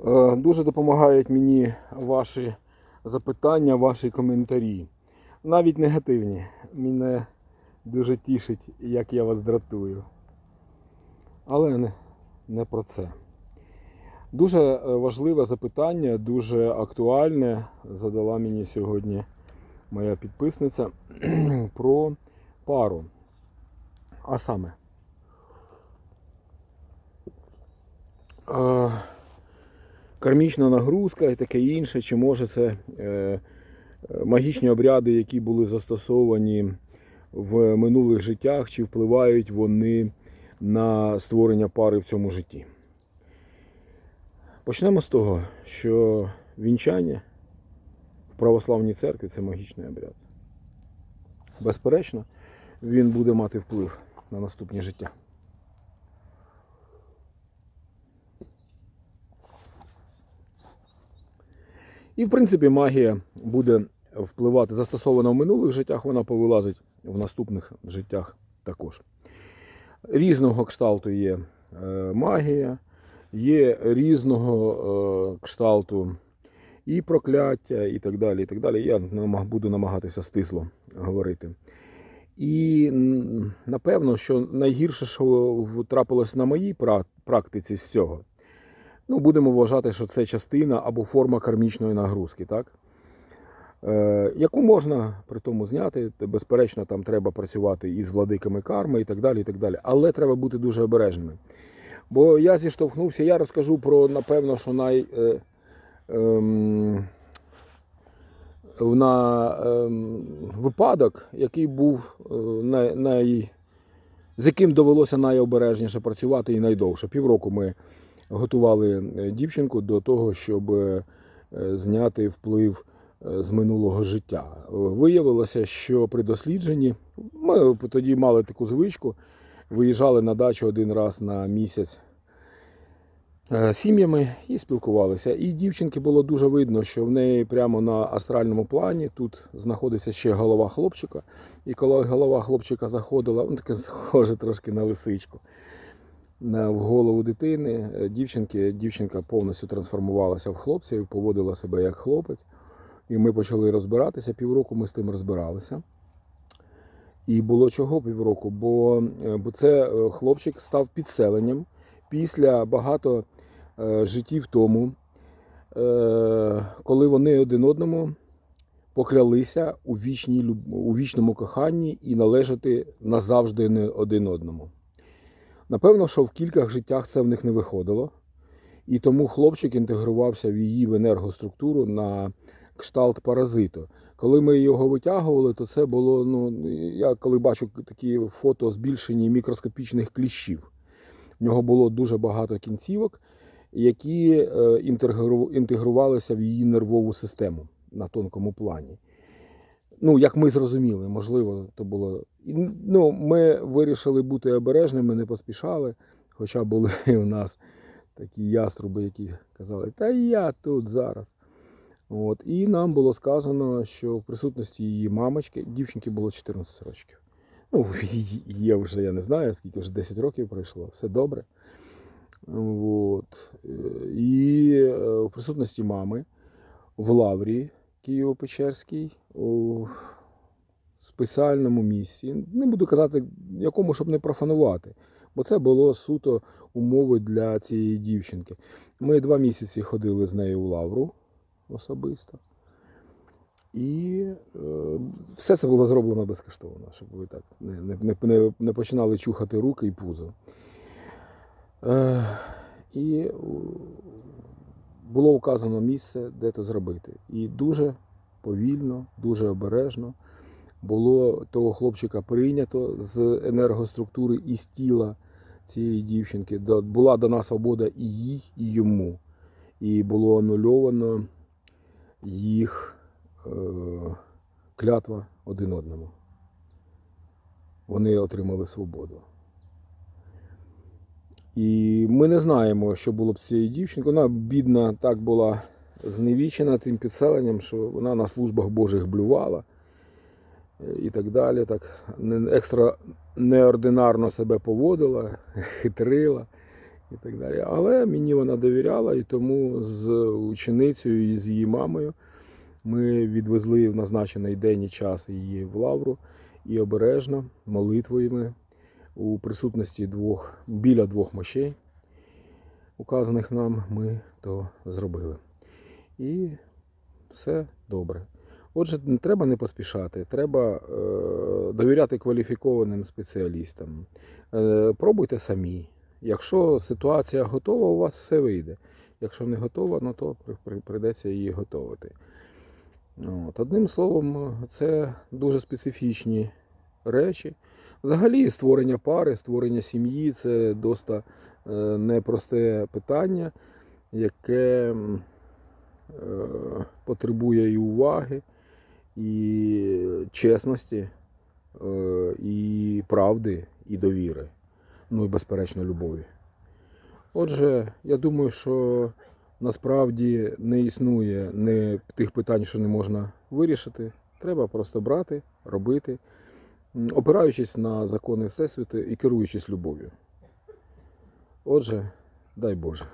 Е, Дуже допомагають мені ваші запитання, ваші коментарі. Навіть негативні. Мене дуже тішить, як я вас дратую. Але не, не про це. Дуже е, важливе запитання, дуже актуальне задала мені сьогодні моя підписниця про пару. А саме. Кармічна нагрузка і таке інше, чи може це е, магічні обряди, які були застосовані в минулих життях, чи впливають вони на створення пари в цьому житті. Почнемо з того, що вінчання в православній церкві це магічний обряд. Безперечно, він буде мати вплив на наступні життя. І в принципі магія буде впливати, застосована в минулих життях, вона повилазить в наступних життях також. Різного кшталту є е, магія, є різного е, кшталту і прокляття, і так далі. і так далі. Я буду намагатися стисло говорити. І напевно, що найгірше, що трапилось на моїй практиці з цього, ну, будемо вважати, що це частина або форма кармічної нагрузки, так? Е, яку можна при тому зняти. Безперечно, там треба працювати із владиками карми і так далі. і так далі. Але треба бути дуже обережними. Бо я зіштовхнувся, я розкажу про, напевно, що най. Е, ем, на ем, випадок, який був е, най, най, з яким довелося найобережніше працювати і найдовше. Півроку ми готували е, дівчинку до того, щоб е, зняти вплив е, з минулого життя. Виявилося, що при дослідженні ми тоді мали таку звичку, виїжджали на дачу один раз на місяць сім'ями і спілкувалися. І дівчинки було дуже видно, що в неї прямо на астральному плані тут знаходиться ще голова хлопчика. І коли голова хлопчика заходила, ну таке схоже трошки на лисичку. В голову дитини е, дівчинки, дівчинка повністю трансформувалася в хлопця і поводила себе як хлопець. І ми почали розбиратися. Півроку ми з тим розбиралися. І було чого півроку, бо, е, бо це е, хлопчик став підселенням після багато е, життів тому, е, коли вони один одному поклялися у, вічній, у вічному коханні і належати назавжди один одному. Напевно, що в кількох життях це в них не виходило, і тому хлопчик інтегрувався в її в енергоструктуру на кшталт паразиту. Коли ми його витягували, то це було, ну, я коли бачу такі фото збільшені мікроскопічних кліщів. В нього було дуже багато кінцівок, які е, інтегрувалися в її нервову систему на тонкому плані. Ну, як ми зрозуміли, можливо, то було. Ну, ми вирішили бути обережними, не поспішали. Хоча були у нас такі яструби, які казали, та я тут зараз. От. І нам було сказано, що в присутності її мамочки, дівчинки було 14 років. Ну, є вже, я не знаю, скільки вже 10 років пройшло, все добре. От. Е, І е, в присутності мами в Лаврі Києво-Печерській у спеціальному місці. Не буду казати, якому, щоб не профанувати. Бо це було суто умови для цієї дівчинки. Ми два місяці ходили з нею у Лавру особисто. І е, все це було зроблено безкоштовно, щоб ви так не, не, не, не починали чухати руки і пузо. Е, і було вказано місце, де це зробити. І дуже повільно, дуже обережно було того хлопчика прийнято з енергоструктури і з тіла цієї дівчинки. Була дана свобода і їй, і йому. І було анульовано їх е, клятва один одному. Вони отримали свободу. І ми не знаємо, що було б з цією дівчинкою. Вона бідна так була зневічена тим підселенням, що вона на службах Божих блювала е, і так далі. Так екстра неординарно себе поводила, хитрила і так далі. Але мені вона довіряла, і тому з ученицею і з її мамою ми відвезли в назначений день і час її в лавру і обережно молитвами у присутності двох біля двох мощей, указаних нам, ми то зробили. І все добре. Отже, не треба не поспішати, треба е, довіряти кваліфікованим спеціалістам. Е, пробуйте самі. Якщо ситуація готова, у вас все вийде. Якщо не готова, ну то при- при- прийдеться її готувати. От. Одним словом, це дуже специфічні речі. Взагалі, створення пари, створення сім'ї це доста е, непросте питання, яке е, потребує і уваги, і чесності, е, і правди, і довіри. Ну і, безперечно, любові. Отже, я думаю, що насправді не існує не тих питань, що не можна вирішити. Треба просто брати, робити, опираючись на закони Всесвіту і керуючись любов'ю. Отже, дай Боже.